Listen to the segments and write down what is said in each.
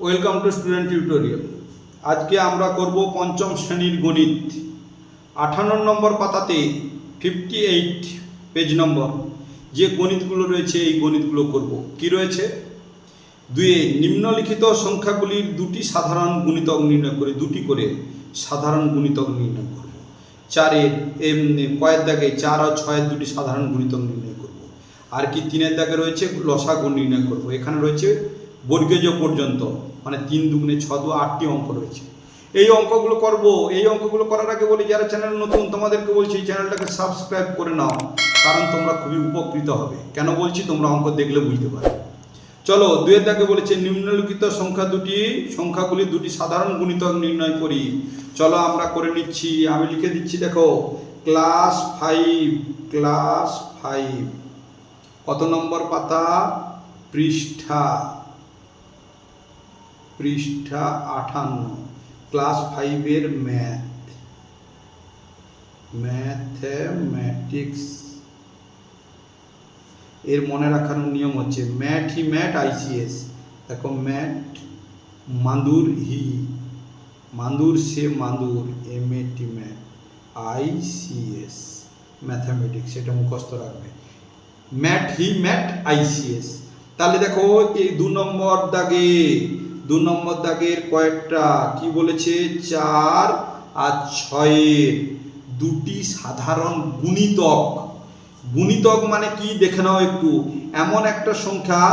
Welcome to student tutorial. আজকে আমরা করব পঞ্চম শ্রেণির গণিত। আঠান্ন নম্বর পাতাতে ফিফটি এইট পেজ নম্বর যে গণিতগুলো রয়েছে এই গণিতগুলো করব। কি রয়েছে? দুয়ে নিম্নলিখিত সংখ্যাগুলির দুটি সাধারণ গুণিতক নির্ণয় করে, দুটি করে সাধারণ গুণিতক নির্ণয় করব। চারের কয়ের দাগে চার আর ছয়ের দুটি সাধারণ গুণিতক নির্ণয় করব। আর কি তিনের দাগে রয়েছে? লসাগু নির্ণয় করব। এখানে রয়েছে বর্গেজ পর্যন্ত মানে তিন দুগুণে ছ দু আটটি অঙ্ক রয়েছে। এই অঙ্কগুলো করব, এই অঙ্কগুলো করার আগে বলি, যারা চ্যানেল নতুন, তোমাদেরকে বলছি, এই চ্যানেলটাকে সাবস্ক্রাইব করে নাও, কারণ তোমরা খুবই উপকৃত হবে। কেন বলছি? তোমরা অঙ্ক দেখলে বুঝতে পারবে। চলো, দুয়ের দাগে বলেছে, নিম্নলিখিত সংখ্যা দুটি, সংখ্যাগুলি দুটি সাধারণ গুণিতক নির্ণয় করি। চলো, আমরা করে নিচ্ছি। আমি লিখে দিচ্ছি, দেখো ক্লাস ফাইভ ক্লাস ফাইভ কত নম্বর পাতা? পৃষ্ঠা পৃষ্ঠা আঠান্ন, ক্লাস ফাইভের ম্যাথ। ম্যাথমেটিক্স। এর মনে রাখার নিয়ম হচ্ছে, ম্যাট হি ম্যাট আইসিএস দেখো, ম্যাট মান্দুর হি। মান্দুর সে মান্দুর, M A T mat ICS mathematics, এটা মুখস্থ রাখবে। ম্যাট হি ম্যাট আইসিএস তাহলে দেখো, এই দু নম্বর দাগে দু নম্বর দাগের কয়েকটা, কি বলেছে? চার আর ছয়ের। দুটি সাধারণ গুণিতক। গুণিতক মানে কি? দেখে নাও একটু। এমন একটা সংখ্যা,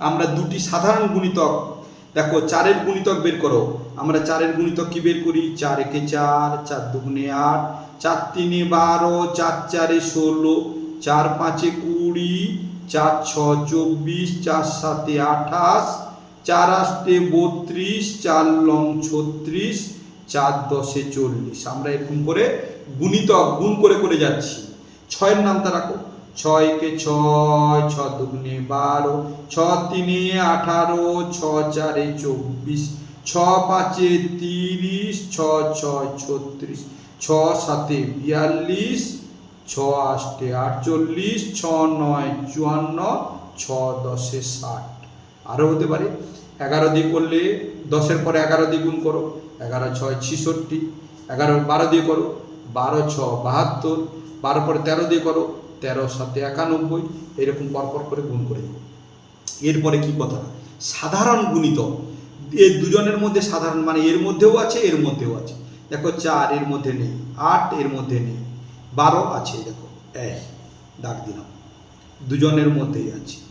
আমরা দুটি সাধারণ গুণিতক। দেখো, চারের গুণিতক বের করো। আমরা চারের গুণিতক কি বের করি? চার একে চার চার দুগুণে আট, চার তিনে বারো, চার চারে ষোলো, চার পাঁচে কুড়ি, চার ছ চব্বিশ, চার সাতে আঠাশ চার আষ্টে বত্রিশ, চার লং ছত্রিশ, চার দশে চল্লিশ। আমরা এরকম করে গুণিতক গুণ করে করে যাচ্ছি। ছয়ের নামটা রাখো। ছয়কে ছয়, ছ দুগুণে বারো, ছ তিনে আঠারো, ছ চারে চব্বিশ, ছ পাঁচে তিরিশ, ছ ছয় ছত্রিশ, ছ সাতে বিয়াল্লিশ, ছ আষ্টে আটচল্লিশ, ছ নয় চুয়ান্ন, ছ দশে ষাট। আরও হতে পারে। এগারো দিয়ে করলে দশের পরে এগারো দিয়ে গুণ করো। এগারো, ছয়, ছিষট্টি। এগারো, বারো দিয়ে করো। বারো ছ বাহাত্তর। বারো পরে তেরো দিয়ে করো। তেরো সাথে একানব্বই। এরকম পরপর করে গুণ করে এরপরে কি কথা? সাধারণ গুণিত। এর দুজনের মধ্যে সাধারণ মানে এর মধ্যেও আছে, এর মধ্যেও আছে। দেখো, চার এর মধ্যে নেই, আট এর মধ্যে নেই, বারো আছে, দেখো, এক, দাগ দিলাম। দুজনের মধ্যেই আছে।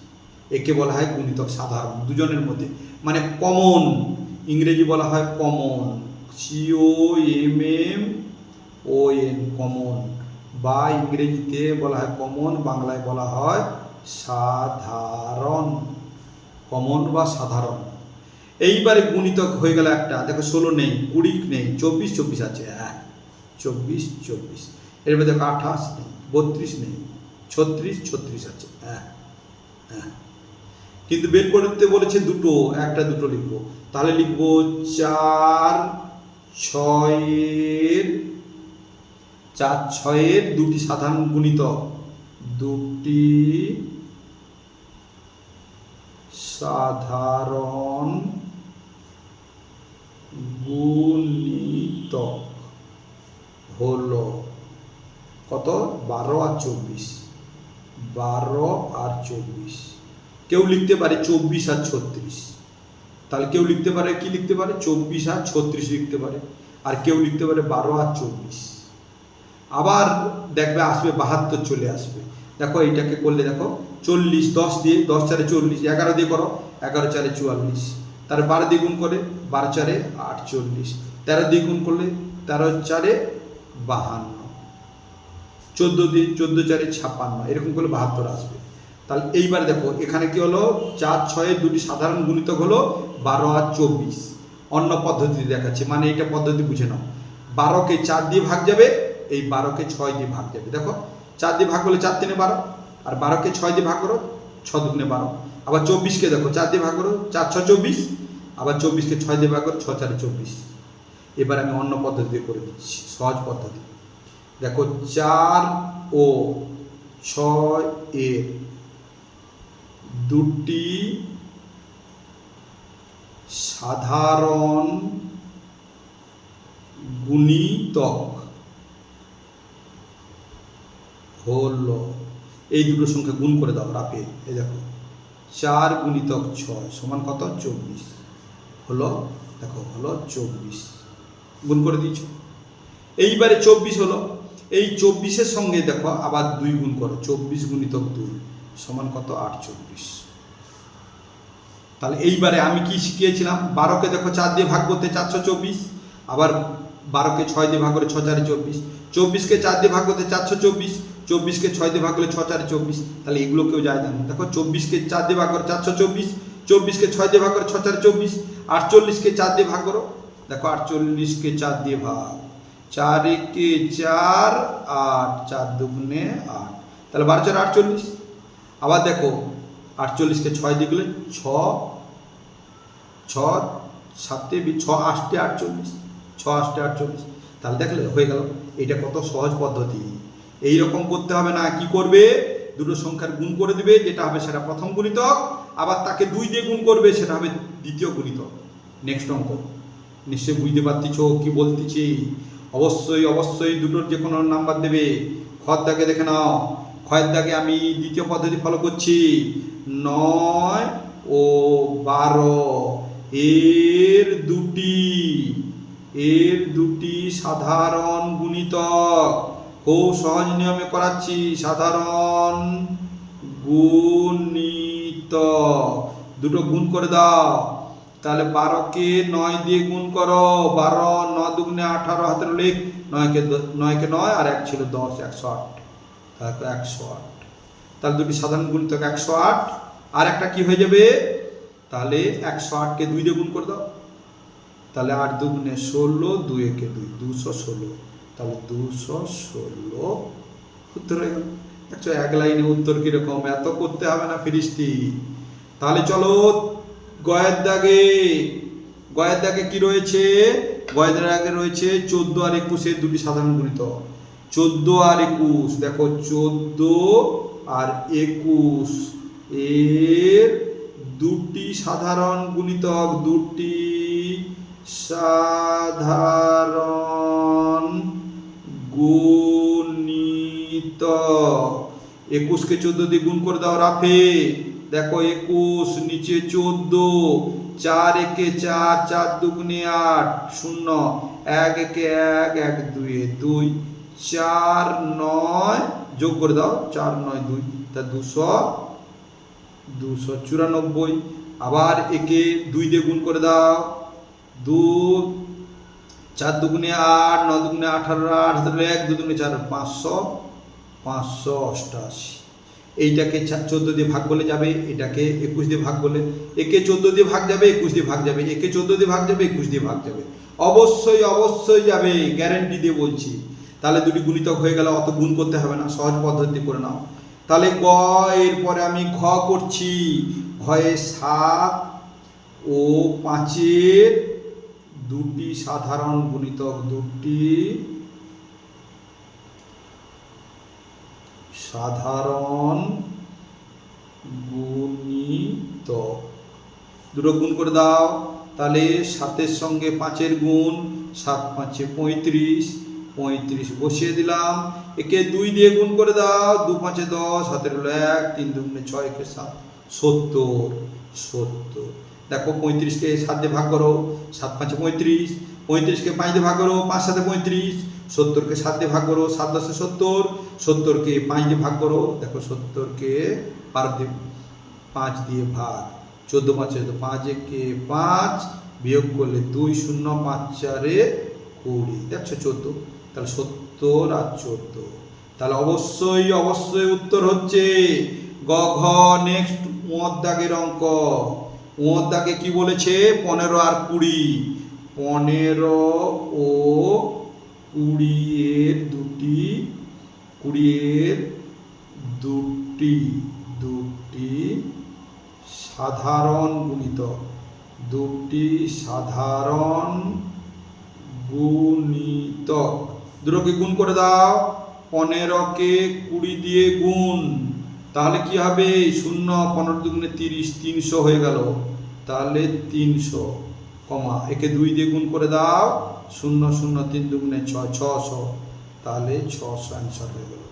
একে বলা হয় গুণিতক সাধারণ, দুজনের মধ্যে। মানে কমন, ইংরেজি বলা হয় common. C O M M O N common. বা ইংরেজিতে বলা হয় কমন, বাংলায় বলা হয় সাধারণ। কমন বা সাধারণ। এইবারে গুণিতক হয়ে গেল একটা। দেখো, ষোলো নেই, কুড়ি নেই, চব্বিশ চব্বিশ আছে। হ্যাঁ চব্বিশ চব্বিশ। এরপরে দেখো আঠাশ নেই, বত্রিশ নেই, ছত্রিশ ছত্রিশ আছে। হ্যাঁ হ্যাঁ। কিন্তু বের করতে বলেছে দুটো, একটা, দুটো লিখব। তাহলে লিখব চার ছয়ের চার ছয়ের দুটি সাধারণ গুণিতক। দুটি সাধারণ গুণিতক হলো কত? বারো আর চব্বিশ। বারো আর চব্বিশ। কেউ লিখতে পারে চব্বিশ আর ছত্রিশ। তাহলে কেউ লিখতে পারে, কি লিখতে পারে? চব্বিশ আর ছত্রিশ লিখতে পারে। আর কেউ লিখতে পারে বারো আর চব্বিশ। আবার দেখবে আসবে, বাহাত্তর চলে আসবে। দেখো এইটাকে করলে দেখো, চল্লিশ, দশ দিয়ে, দশ চারে চল্লিশ, এগারো দিয়ে করো, এগারো চারে চুয়াল্লিশ। তার বারো দ্বিগুণ করে, বারো চারে আটচল্লিশ তেরো দ্বিগুণ করলে তেরো চারে বাহান্ন। চোদ্দ দিয়ে, চোদ্দ চারে ছাপ্পান্ন। এরকম করলে বাহাত্তর আসবে। তাহলে এইবার দেখো, এখানে কি হলো? চার, ছয়ের দুটি সাধারণ গুণিতক হলো বারো আর চব্বিশ। অন্য পদ্ধতি দেখাচ্ছে মানে এইটা পদ্ধতি বুঝে নাও। বারোকে চার দিয়ে ভাগ যাবে, এই বারোকে ছয় দিয়ে ভাগ যাবে। দেখো, চার দিয়ে ভাগ করলে চার তিনে বারো, আর বারোকে ছয় দিয়ে ভাগ করো, ছ দুগুণে বারো। আবার চব্বিশকে দেখো, চার দিয়ে ভাগ করো, চার, ছ, চব্বিশ, আবার চব্বিশকে ছয় দিয়ে ভাগ করো, ছ, চারে চব্বিশ। এবার আমি অন্য পদ্ধতি করে দিচ্ছি, সহজ পদ্ধতি। দেখো, চার ও ছয় এর দুটি সাধারণ গুণিতক হল, এই দুটো সংখ্যা গুণ করে দাও রাপে এই দেখো, চার গুণিতক ছয় সমান কত? চব্বিশ। হলো, দেখো, হলো চব্বিশ। গুণ করে দিয়েছ। এইবারে চব্বিশ হলো। এই চব্বিশের সঙ্গে দেখো, আবার দুই গুণ করো, চব্বিশ গুণিতক দুই। সমান কত? আটচল্লিশ। তাহলে এইবারে আমি কি শিখিয়েছিলাম? বারোকে দেখো চার দিয়ে ভাগ করতে চারশো চব্বিশ, আবার বারোকে ছয় দিয়ে ভাগ করে ছ চারে চব্বিশ। চব্বিশকে চার দিয়ে ভাগ করতে চারশো চব্বিশ, চব্বিশকে ছয় দিয়ে ভাগ করলে ছ চারে চব্বিশ। তাহলে এগুলো কেউ যায় না। দেখো, চব্বিশকে চার দিয়ে ভাগ করে চারশো চব্বিশ, চব্বিশকে ছয় দিয়ে ভাগ করে ছ চারে চব্বিশ, আটচল্লিশকে চার দিয়ে ভাগ করো। দেখো, আটচল্লিশকে চার দিয়ে ভাগ। চার একে চার, আট, চার দুগুণে আট। তাহলে বারো চার আটচল্লিশ। আবার দেখো, আটচল্লিশকে ছয় দিয়ে গেলে ছ ছ সাতে ছ আষ্টে আটচল্লিশ, ছ আষ্টে আটচল্লিশ। তাহলে দেখলে হয়ে গেল, এটা কত সহজ পদ্ধতি। এই রকম করতে হবে না, কি করবে? দুটো সংখ্যার গুণ করে দিবে, যেটা হবে সেটা প্রথম গুণিতক, আবার তাকে দুই দিয়ে গুণ করবে, সেটা হবে দ্বিতীয় গুণিতক। নেক্সট অঙ্ক। নিশ্চয়ই বুঝতে পারতেছ কি বলতেছি? অবশ্যই অবশ্যই দুটোর যে কোনো নাম্বার দেবে। খর দাগে দেখে নাও। দাগে আমি দ্বিতীয় পদ্ধতি ফলো করছি। নয় ও বারো। এর দুটি এর দুটি সাধারণ গুণিতক। খুব সহজ নিয়মে করাচ্ছি। সাধারণ গুণিতক। দুটো গুণ করে দাও। তাহলে বারোকে নয় দিয়ে গুণ করো। বারো ন দুগুণে আঠারো হাতের লেখ নয়কে নয়কে নয় আর এক ছিল দশ, একশো আট। তারপর একশো আট। তাহলে দুটি সাধারণ গুণিতক একশো আট, আর একটা কি হয়ে যাবে? তাহলে একশো আটকে দুই দিয়ে গুণ করে দাও। তাহলে আট দুগুণে ষোলো, দুই একে দুই, দুশো ষোলো। তাহলে দুশো ষোলো উত্তর হয়ে গেল। একশো এক লাইনে উত্তর কীরকম? এত করতে হবে না ফিরিস্তি। তাহলে চলো, গয়ের দাগে গয়ের দাগে কি রয়েছে? গয়ের দাগে রয়েছে চোদ্দ আর একুশের দুটি সাধারণ গুণিত চোদ্দ আর একুশ, দেখো চোদ্দ আর একুশ। এর দুটি সাধারণ গুণিতক, দুটি সাধারণ গুণিতক। একুশকে চোদ্দ দিয়ে গুণ করে দাও রাফে। দেখো একুশ, নিচে চোদ্দ, চার একে চার চার দুগুণে আট, শূন্য। এক একে এক এক দুয়ে দুই। চার নয়, যোগ করে দাও, চার নয় দুই, তা দুশো দুশো চুরানব্বই। আবার একে দুই দিয়ে গুণ করে দাও, দু, চার দুগুণে আট ন দুগুণে আঠারো, আট হাতে এক দুগুণে চার, পাঁচশো পাঁচশো অষ্টাশি। এইটাকে চোদ্দ দিয়ে ভাগ বলে যাবে, এটাকে একুশ দিয়ে ভাগ বলে একে চোদ্দ দিয়ে ভাগ যাবে, একুশ দিয়ে ভাগ যাবে, একে চোদ্দ দিয়ে ভাগ যাবে, একুশ দিয়ে ভাগ যাবে। অবশ্যই অবশ্যই যাবে, গ্যারেন্টি দিয়ে বলছি। তাহলে দুটি গুণিতক হয়ে গেল, অত গুণ করতে হবে না, সহজ পদ্ধতি করে নাও। তাহলে গ এরপরে আমি ঘ করছি। ঘয়ে সাত ও পাঁচের দুটি সাধারণ গুণিতক, দুটি সাধারণ গুণিতক। দুটো গুণ করে দাও, তাহলে সাতের সঙ্গে পাঁচের গুণ, সাত পাঁচে পঁয়ত্রিশ। পঁয়ত্রিশ, বসিয়ে দিলাম। একে দুই দিয়ে গুণ করে দাও। দু পাঁচে দশ হাতের হলো এক, তিন দুগুণে ছয়, একে সাত, সত্তর সত্তর। দেখো পঁয়ত্রিশকে সাত দিয়ে ভাগ করো, সাত পাঁচে পঁয়ত্রিশ, পঁয়ত্রিশকে পাঁচ দিয়ে ভাগ করো, পাঁচ সাথে পঁয়ত্রিশ, সত্তরকে সাত দিয়ে ভাগ করো, সাত দশে সত্তর, সত্তরকে পাঁচ দিয়ে ভাগ করো, দেখো সত্তরকে পার দিয়ে, পাঁচ দিয়ে ভাগ। চোদ্দ পাঁচে তো পাঁচ, একে পাঁচ বিয়োগ করলে দুই শূন্য পাঁচ চারে কুড়ি। দেখছ চোদ্দ? তাহলে সত্তর আর চোদ্দ? তাহলে অবশ্যই অবশ্যই উত্তর হচ্ছে গ, ঘ নেক্সট দাগের অঙ্ক। দাগে কি বলেছে? পনেরো আর কুড়ি। পনেরো ও কুড়ি এর দুটি, কুড়ি এর দুটি দুটি সাধারণ গুণিত। দুটি সাধারণ গুণিতক। দুটোকে গুণ করে দাও। পনেরোকে কুড়ি দিয়ে গুণ। তাহলে কি হবে? শূন্য, পনেরো দুগুণে তিরিশ, তিনশো হয়ে গেল। তাহলে তিনশো কমা। একে দুই দিয়ে গুণ করে দাও। শূন্য শূন্য, তিন দুগুণে ছয়, ছশো। তাহলে ছশো অ্যান্সার হয়ে গেল।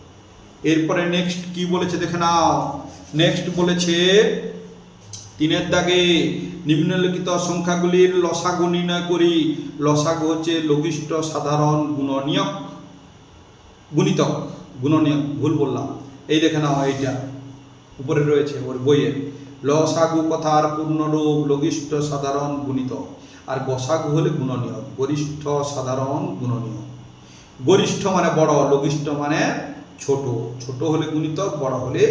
এরপরে নেক্সট কি বলেছে দেখে নাও। নেক্সট বলেছে তিনের দাগে নিম্নলিখিত সংখ্যাগুলির লসাগু নির্ণয় করি। লসাগু হচ্ছে লঘিষ্ঠ, সাধারণ, গুণনীয়ক গুণিতক গুণনীয়ক, ভুল বললাম। এই দেখে নাও, এইটা উপরে রয়েছে ওর বইয়ের। লসাগু কথার পূর্ণরূপ লঘিষ্ঠ, সাধারণ গুণিতক আর গসাগু হলে গুণনীয়ক। গরিষ্ঠ, সাধারণ, গুণনীয়ক। গরিষ্ঠ মানে বড়, লঘিষ্ঠ মানে ছোট। ছোট হলে গুণিতক বড় হলে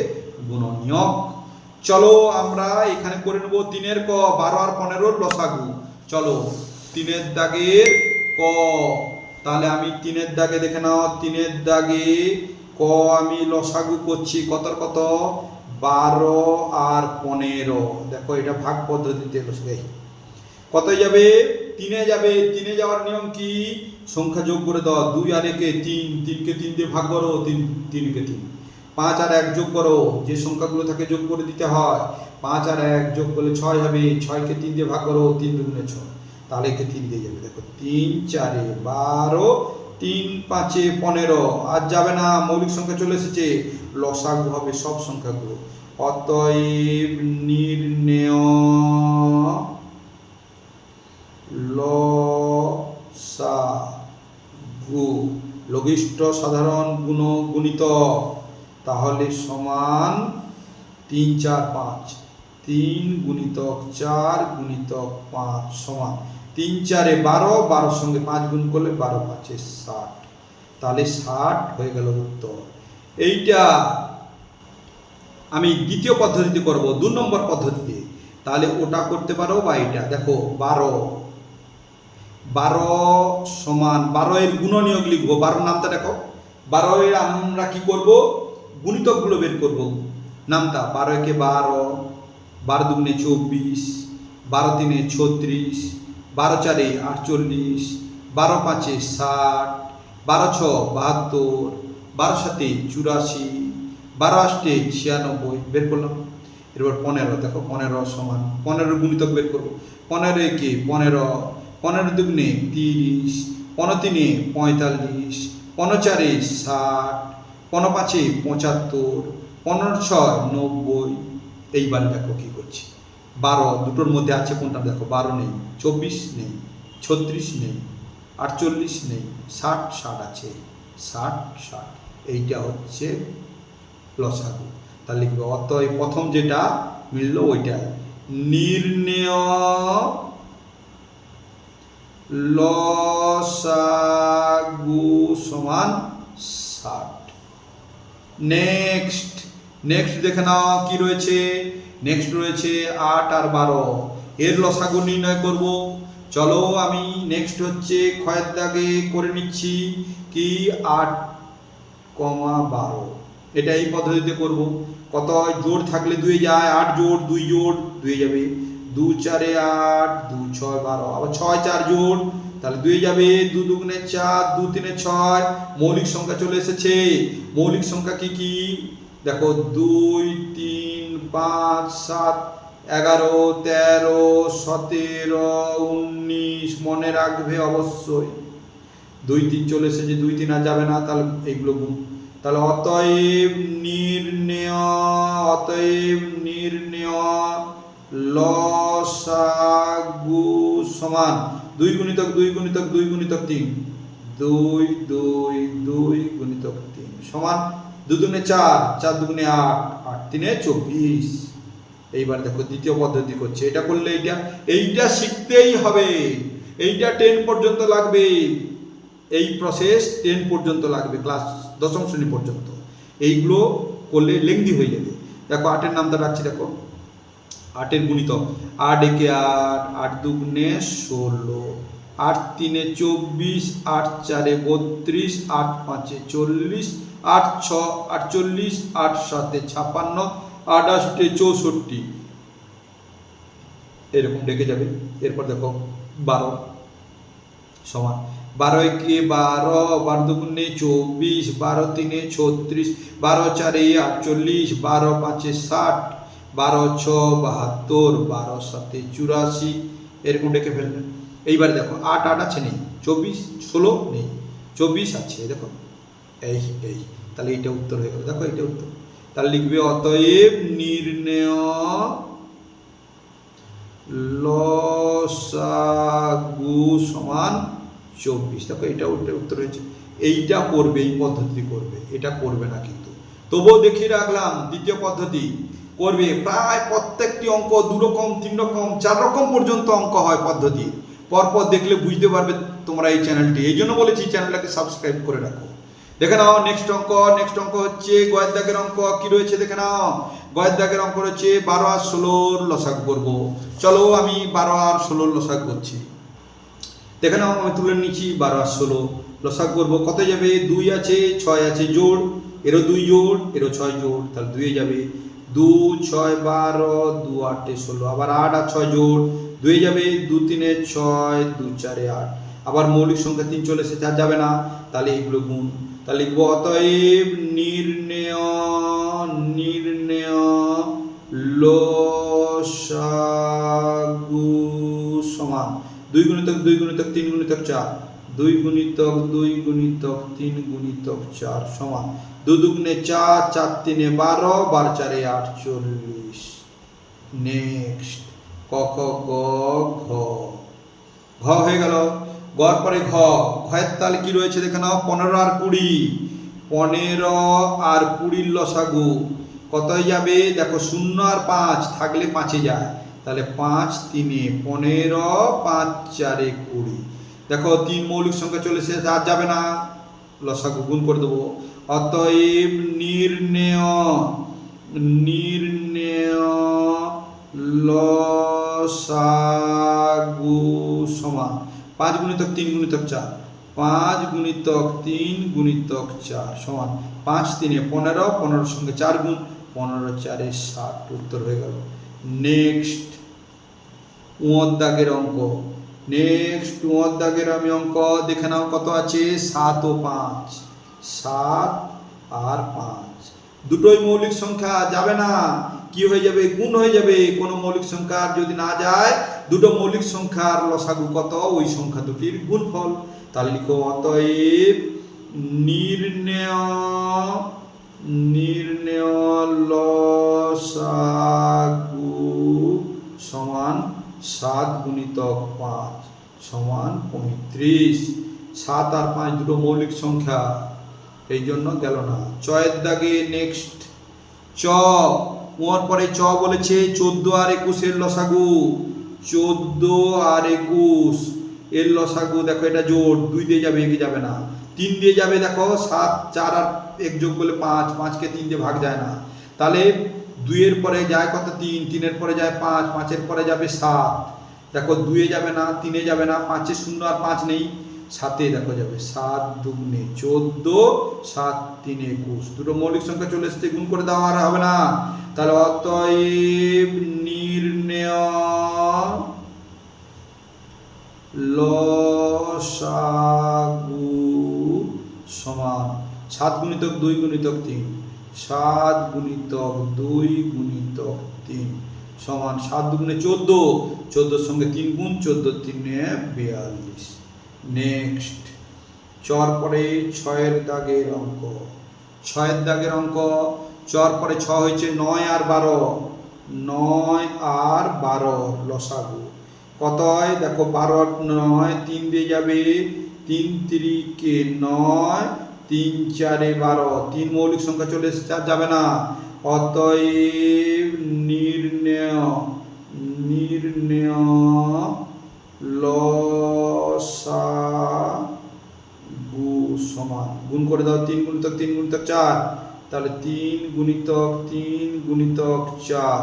গুণনীয়ক। চলো আমরা এখানে করে নেব তিনের ক, বারো আর পনেরোর লসাগু। চলো, তিনের দাগের ক। তাহলে আমি তিনের দাগে দেখে নাও, তিনের দাগে ক আমি লসাগু করছি কতর কত? বারো আর পনেরো। দেখো, এটা ভাগ পদ্ধতিতে লসাই কত যাবে? তিনে যাবে। তিনে যাওয়ার নিয়ম কি? সংখ্যা যোগ করে দাও। দুই আর একে তিন। তিনকে তিন দিয়ে ভাগ করো, তিন, তিনকে তিন। পাঁচ আর এক যোগ করো, যে সংখ্যাগুলো থাকে যোগ করে দিতে হয়। পাঁচ আর এক যোগ করলে ছয় হবে, ছয়কে তিন দিয়ে ভাগ করো, তিন দুগুণে ছয় তাহলে একে তিন দিয়ে যাবে। দেখো, তিন, চারে বারো, তিন, পাঁচে পনেরো। আর যাবে না, মৌলিক সংখ্যা চলে এসেছে। লসাগু হবে সব সংখ্যাগুলো। অতএব নির্ণয় লসাগু। লঘিষ্ঠ সাধারণ গুণ গুণিত তাহলে সমান তিন চার পাঁচ। তিন গুণিতক চার গুণিতক পাঁচ সমান। তিন চারে বারো, বারোর সঙ্গে পাঁচ গুণ করলে বারো পাঁচে ষাট। তাহলে ষাট হয়ে গেল উত্তর। এইটা আমি দ্বিতীয় পদ্ধতিতে করব, দু নম্বর পদ্ধতিতে। তাহলে ওটা করতে পারো বা এটা দেখো, বারো। বারো সমান, বারো এর গুণনীয়ক লিখব। বারোর নামটা দেখো। বারো এর আমরা কি করব? গুণিতকগুলো বের করব। নামটা বারো একে বারো বারো দুগুণে চব্বিশ, বারো তিনে ছত্রিশ, বারো চারে আটচল্লিশ, বারো পাঁচে ষাট, বারো ছ বাহাত্তর, বারো সাতে চুরাশি, বারো আষ্টে ছিয়ানব্বই, বের করলাম। এরপর পনেরো, দেখো পনেরো সমান, পনেরো গুণিতক বের করব। পনেরো একে পনেরো পনেরো দুগুণে তিরিশ, পনেরো তিনে পঁয়তাল্লিশ, পনেরো চারে ষাট পনেরো পাঁচে পঁচাত্তর, পনেরো ছয় নব্বই, এইবার দেখো কী করছি। বারো, দুটোর মধ্যে আছে কোনটা? দেখো, বারো নেই, চব্বিশ নেই, ছত্রিশ নেই, আটচল্লিশ নেই, ষাট ষাট আছে, ষাট ষাট। এইটা হচ্ছে লসাগু। তাহলে লিখবে, অতএব প্রথম যেটা মিললো ওইটা নির্ণয় লসাগু সমান ষাট। নেক্সট নেক্সট দেখে নাও কি রয়েছে? নেক্সট রয়েছে আট আর বারো। এর লসাগু নির্ণয় করব। চলো আমি নেক্সট হচ্ছে ক্ষয়ের দাগে করে নিচ্ছি কি? আট কমা বারো। এটা এই পদ্ধতিতে করব। কত জোর থাকলে দুই যায়। আট জোর দুই জোর দুই যাবে। দু চারে আট, দু ছয়, বারো। আবার ছয়, চার জোর তাহলে দুই যাবে দু দুগুণে চার, দু তিনে ছয়। মৌলিক সংখ্যা চলে এসেছে। মৌলিক সংখ্যা কি কি? দেখো, দুই, তিন, পাঁচ, সাত, এগারো, তেরো, সতেরো, উনিশ, মনে রাখবে অবশ্যই। দুই তিন চলে এসেছে, দুই তিন আর যাবে না, তাহলে এইগুলো গুণ। তাহলে অতএব নির্ণয় অতএব নির্ণয়, লসাগু সমান। দুই গুণিতক দুই গুণিতক দুই গুণিতক তিন। দুই দুই দুই গুণিতক তিন। সমান দু দুগুণে চার চার দুগুণে আট আট তিনে চব্বিশ। এইবার দেখো দ্বিতীয় পদ্ধতি করছে। এটা করলে এইটা এইটা শিখতেই হবে। এইটা টেন পর্যন্ত লাগবে। এই প্রসেস টেন পর্যন্ত লাগবে ক্লাস দশম শ্রেণি পর্যন্ত। এইগুলো করলে লেংদি হয়ে যাবে। দেখো আটের নামটা রাখছি, দেখো। আটের গুণিতক আট একে আট আট দুগুণে ষোলো। আট তিনে চব্বিশ, আট চারে বত্রিশ, আট পাঁচে চল্লিশ, আট ছ, আটচল্লিশ, আট সাতে ছাপান্ন, আট আষ্টে চৌষট্টি। এরকম ডেকে যাবে। এরপর দেখো, বারো সমান। বারো একে বারো বারো দুগুণে চব্বিশ, বারো তিনে ছত্রিশ, বারো চারে আটচল্লিশ, বারো পাঁচে ষাট বারো ছ বাহাত্তর বারো সাতে চুরাশি, এরকম ডেকে ফেললেন এইবারে দেখো, আট আট আছে নেই, চব্বিশ, ষোলো নেই, চব্বিশ আছে দেখো। এই এই, তাহলে এইটা উত্তর হয়ে গেল। দেখো, এইটা উত্তর। তাহলে লিখবে, অতএব নির্ণয় লসাগু সমান চব্বিশ। দেখো এটা উত্তর উত্তর হয়েছে। এইটা করবে, এই পদ্ধতি করবে, এটা করবে না কিন্তু। তবুও দেখিয়ে রাখলাম, দ্বিতীয় পদ্ধতি করবে। প্রায় প্রত্যেকটি অঙ্ক দু রকম তিন রকম চার রকম পর্যন্ত অঙ্ক হয় পদ্ধতি। পরপর দেখলে বুঝতে পারবে তোমরা এই চ্যানেলটি এই জন্য বলেছি চ্যানেলটাকে সাবস্ক্রাইব করে রাখো। দেখে নাও নেক্সট অঙ্ক নেক্সট অঙ্ক হচ্ছে গয়ের দাগের অঙ্ক। কি রয়েছে দেখে নাও? গয়ের দাগের অঙ্ক রয়েছে বারো আর ষোলোর লসাগ করব। চলো আমি বারো আর ষোলোর লসাগ করছি। দেখে নাও, আমি তুলে নিচ্ছি বারো আর ষোলো। লসাগ করব, কত যাবে? দুই আছে, ছয় আছে, জোড়। এরও দুই জোড়, এরও ছয় জোড়। তাহলে দুয়ে যাবে। দু ছয় বারো দু আটে ষোলো। আবার আট আর ছয় জোড়। দুয়ে যাবে দু তিনে ছয় দু চারে আট। আবার মৌলিক সংখ্যা তিন চলে এসেছে, আর যাবে না। তাহলে এইগুলো গুণ। তাহলে লিখব অতএব নির্ণয় নির্ণয় লসাগু সমান। দুই গুণিতক দুই গুণিতক, তিন গুণিতক, চার। দুই গুণিতক দুই গুণিতক তিন গুণিতক চার সমান। দু দুগুণে চার চার তিনে বারো, বার চারে আটচল্লিশ। নেক্সট ক ক গ ঘ। ঘ হয়ে গেল। গড় পরে ঘ। ঘয়ের তাহলে কি রয়েছে দেখে নাও? পনেরো আর কুড়ি। পনেরো আর কুড়ির লসাগু। কতই যাবে? দেখো শূন্য আর পাঁচ, থাকলে পাঁচে যায়। তাহলে পাঁচ তিনে পনেরো, পাঁচ চারে কুড়ি। দেখো, তিন মৌলিক সংখ্যা চলেছে, আর যাবে না। লসাগু গুণ করে দেবো। অতএব নির্ণয় নির্ণয় সমান। পাঁচ গুণিতক তিন গুণিতক চার। পাঁচ গুণিতক তিন গুণিতক চার সমান পাঁচ তিনে পনেরো, পনেরোর সঙ্গে চার গুণ, পনেরো চারে ষাট, উত্তর হয়ে গেল। নেক্সট উঁয়র দাগের অঙ্ক। নেক্সট উঁয়র দাগের আমি অঙ্ক দেখে নাও কত আছে? সাত ও পাঁচ। সাত আর পাঁচ। দুটোই মৌলিক সংখ্যা যাবে না। কি হয়ে যাবে? গুণ হয়ে যাবে। কোনো মৌলিক সংখ্যা যদি না যায়, দুটো মৌলিক সংখ্যার লসাগু কত? ওই সংখ্যা দুটির গুণফল। তার লিখো, অতএব নির্ণয় নির্ণয় লসাগু সাত গুণিতক পাঁচ সমান পঁয়ত্রিশ। সাত আর পাঁচ দুটো মৌলিক সংখ্যা। এই জন্য গেল না। চয়ের দাগে নেক্সট চ। ওর পরে চ বলেছে চোদ্দ আর একুশের লসাগু। চোদ্দ আর একুশ এর লসাগু, দেখো এটা জোর। দুই দিয়ে যাবে এগিয়ে যাবে না। তিন দিয়ে যাবে, দেখো, সাত, চার আর এক যোগ করলে পাঁচ। পাঁচকে তিন দিয়ে ভাগ যায় না। তাহলে দুইয়ের পরে যায় কত? তিন, তিনের পরে যায় পাঁচ, পাঁচের পরে যাবে সাত। দেখো দুয়ে যাবে না, তিনে যাবে না, পাঁচে শূন্য আর পাঁচ নেই। সাতে দেখো যাবে সাত দুগুণে চোদ্দ, সাত তিনে একুশ। দুটো মৌলিক সংখ্যা চলে এসেছে, গুণ করে দেওয়া আর হবে না। তাহলে অতএব নির্ণয় সমান। সাত গুণিতক দুই, গুণিতক তিন। সাত গুণিতক দুই গুণিতক তিন সমান সাত দুগুণে চোদ্দ, চোদ্দোর সঙ্গে তিন গুণ চোদ্দ তিনে বিয়াল্লিশ। নেক্সট চর পরে ছয়ের দাগের অঙ্ক। ছয়ের দাগের অঙ্ক, চর পরে ছ হয়েছে নয় আর বারো। নয় আর বারো লসাগু। কত হয়? দেখো, বারো নয় তিন দিয়ে যাবে তিন তিরিকে নয় তিন, চারে বারো। তিন মৌলিক সংখ্যা চলে যাবে না। অতএব নির্ণয় নির্ণয় লসাগু সমান গুণ করে দাও তিন গুণিতক তিন গুণিতক চার। তাহলে তিন গুণিতক তিন গুণিতক চার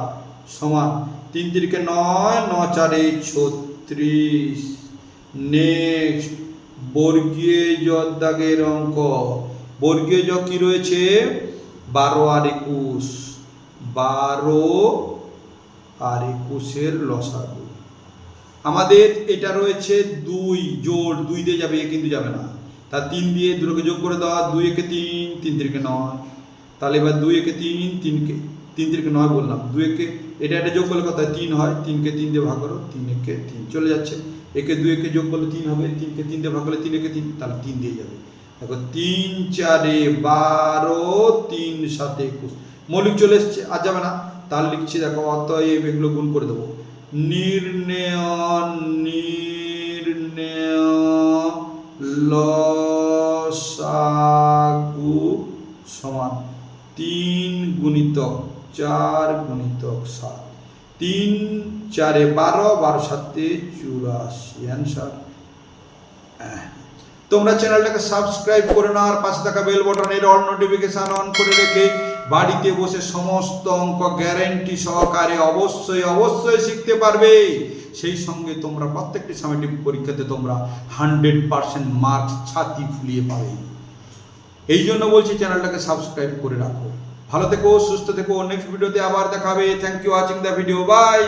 সমান। তিন তিরিকে নয় ন চারে ছত্রিশ। নেক্সট বর্গীয় জ দাগের অঙ্ক। বর্গীয় জ কি রয়েছে? বারো আর একুশ। বারো আর একুশের লসাগু। আমাদের এটা রয়েছে দুই জোর দুই দিয়ে যাবে এ কিন্তু যাবে না। তা তিন দিয়ে দুটোকে যোগ করে দেওয়া দুই একে তিন তিন তিরিকে নয়। তাহলে এবার দুই একে তিন, তিনকে, তিন তিরিকে নয় বললাম। দুই একে, এটা একটা যোগ করলে হয় তিন হয়, তিনকে তিন দিয়ে ভাগ করো, তিন একে তিন। চলে যাচ্ছে। একে দু একে যোগ করলে তিন হবে, তিনকে তিন ভাগ করলে তিন একে তিন, তাহলে তিন দিয়ে যাবে। দেখো, তিন চারে বারো, তিন সাতে একুশ। মৌলিক চলে এসছে, আর যাবে না। তার লিখছি, দেখো, অতএব এগুলো গুণ করে দেবো। নির্ণয় নির্ণয় সমান তিন গুণিতক চার গুণিতক সাত। তিন চারে বারো বারো সাতে চুরাশি অ্যান্সার তোমরা চ্যানেলটাকে সাবস্ক্রাইব করে নাও আর পাশে থাকা বেল বটনের অল নোটিফিকেশন অন করে রেখে বাড়িতে বসে সমস্ত অঙ্ক গ্যারেন্টি সহকারে অবশ্যই অবশ্যই শিখতে পারবে। সেই সঙ্গে তোমরা প্রত্যেকটি সামেটিভ পরীক্ষাতে তোমরা হান্ড্রেড পার্সেন্ট মার্কস ছাতি ফুলিয়ে পাবে। এই জন্য বলছি চ্যানেলটাকে সাবস্ক্রাইব করে রাখো। ভালো থেকো, সুস্থ থেকো নেক্সট ভিডিওতে আবার দেখাবে। Thank you watching the video bye